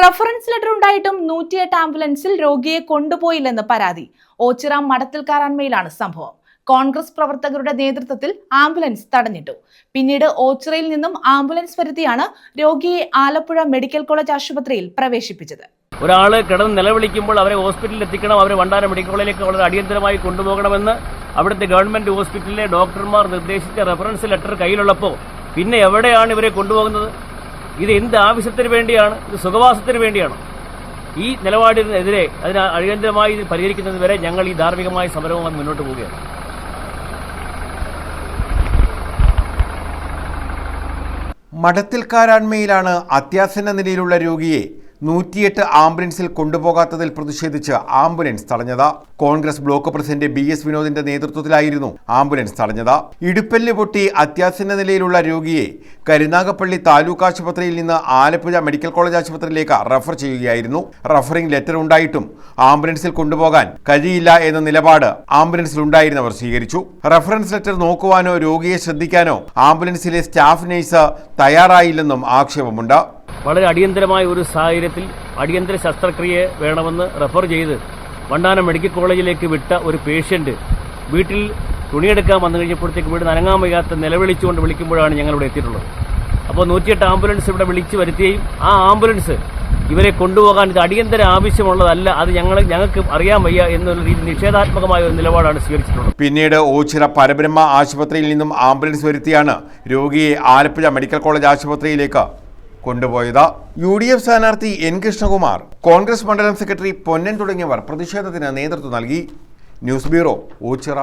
Reference letter ഉണ്ടായിട്ടും നൂറ്റിയെട്ട് ആംബുലൻസിൽ രോഗിയെ കൊണ്ടുപോയില്ലെന്ന് പരാതി. ഓച്ചിറ മടത്തിൽക്കാരാൻമയിലാണ് സംഭവം. കോൺഗ്രസ് പ്രവർത്തകരുടെ നേതൃത്വത്തിൽ ആംബുലൻസ് തടഞ്ഞിട്ടു. പിന്നീട് ഓച്ചിറയിൽ നിന്നും ആംബുലൻസ് വരുത്തിയാണ് രോഗിയെ ആലപ്പുഴ മെഡിക്കൽ കോളേജ് ആശുപത്രിയിൽ പ്രവേശിപ്പിച്ചത്. ഒരാൾ കിടന്ന് നിലവിളിക്കുമ്പോൾ അവരെ ഹോസ്പിറ്റലിൽ എത്തിക്കണം അവരെ വണ്ടാര മെഡിക്കൽ കോളേജിലേക്ക് വളരെ അടിയന്തരമായി കൊണ്ടുപോകണമെന്ന് അവിടുത്തെ ഗവൺമെന്റ് ഹോസ്പിറ്റലിലെ ഡോക്ടർമാർ നിർദ്ദേശിച്ച റെഫറൻസ് ലെറ്റർ കയ്യിലുള്ളപ്പോൾ പിന്നെ എവിടെയാണ് ഇവരെ കൊണ്ടുപോകുന്നത്? ഇത് എന്ത് ആവശ്യത്തിന് വേണ്ടിയാണ്? ഇത് സുഖവാസത്തിന് വേണ്ടിയാണ്. ഈ നിലപാടിനെതിരെ അതിന് അടിയന്തരമായി ഇത് പരിഹരിക്കുന്നത് വരെ ഞങ്ങൾ ഈ ധാർമ്മികമായ സമരവുമായി മുന്നോട്ട് പോവുകയാണ്. മഠത്തിൽക്കാരാൺമയിലാണ് അത്യാസന്ന നിലയിലുള്ള രോഗിയെ നൂറ്റിയെട്ട് ആംബുലൻസിൽ കൊണ്ടുപോകാത്തതിൽ പ്രതിഷേധിച്ച് ആംബുലൻസ് തടഞ്ഞത്. Congress block president B S വിനോദിന്റെ നേതൃത്വത്തിലായിരുന്നു ആംബുലൻസ് തടഞ്ഞത്. ഇടുപ്പല്ല് പൊട്ടി അത്യാസന്ന നിലയിലുള്ള രോഗിയെ കരുനാഗപ്പള്ളി താലൂക്ക് ആശുപത്രിയിൽ നിന്ന് ആലപ്പുഴ മെഡിക്കൽ കോളേജ് ആശുപത്രിയിലേക്ക് റഫർ ചെയ്യുകയായിരുന്നു. റഫറിംഗ് ലെറ്റർ ഉണ്ടായിട്ടും ആംബുലൻസിൽ കൊണ്ടുപോകാൻ കഴിയില്ല എന്ന നിലപാട് ആംബുലൻസിൽ ഉണ്ടായിരുന്നവർ സ്വീകരിച്ചു. റഫറൻസ് ലെറ്റർ നോക്കുവാനോ രോഗിയെ ശ്രദ്ധിക്കാനോ ആംബുലൻസിലെ സ്റ്റാഫ് നഴ്സ് തയ്യാറായില്ലെന്നും ആക്ഷേപമുണ്ട്. വളരെ അടിയന്തരമായ ഒരു സാഹചര്യത്തിൽ അടിയന്തര ശസ്ത്രക്രിയ വേണമെന്ന് റെഫർ ചെയ്ത് വണ്ടാനം മെഡിക്കൽ കോളേജിലേക്ക് വിട്ട ഒരു പേഷ്യന്റ് വീട്ടിൽ തുണിയെടുക്കാൻ വന്നു കഴിഞ്ഞപ്പോഴത്തേക്ക് വീട് നനങ്ങാൻ വയ്യാത്ത നിലവിളിച്ചുകൊണ്ട് വിളിക്കുമ്പോഴാണ് ഞങ്ങൾ ഇവിടെ എത്തിയിട്ടുള്ളത്. അപ്പോൾ നൂറ്റിയെട്ട് ആംബുലൻസ് ഇവിടെ വിളിച്ചു വരുത്തുകയും ആ ആംബുലൻസ് ഇവരെ കൊണ്ടുപോകാൻ ഇത് അടിയന്തര ആവശ്യമുള്ളതല്ല അത് ഞങ്ങൾ ഞങ്ങൾക്ക് അറിയാൻ വയ്യ എന്നുള്ള രീതി നിഷേധാത്മകമായ ഒരു നിലപാടാണ് സ്വീകരിച്ചിട്ടുള്ളത്. പിന്നീട് ഓച്ചിറ പരബ്രഹ്മ ആശുപത്രിയിൽ നിന്നും ആംബുലൻസ് വരുത്തിയാണ് രോഗിയെ ആലപ്പുഴ മെഡിക്കൽ കോളേജ് ആശുപത്രിയിലേക്ക് കൊണ്ടുപോയത്. യു ഡി എഫ് സ്ഥാനാർത്ഥി എൻ കൃഷ്ണകുമാർ കോൺഗ്രസ് മണ്ഡലം സെക്രട്ടറി പൊന്നൻ തുടങ്ങിയവർ പ്രതിഷേധത്തിന് നേതൃത്വം നൽകി. News bureau Ochira.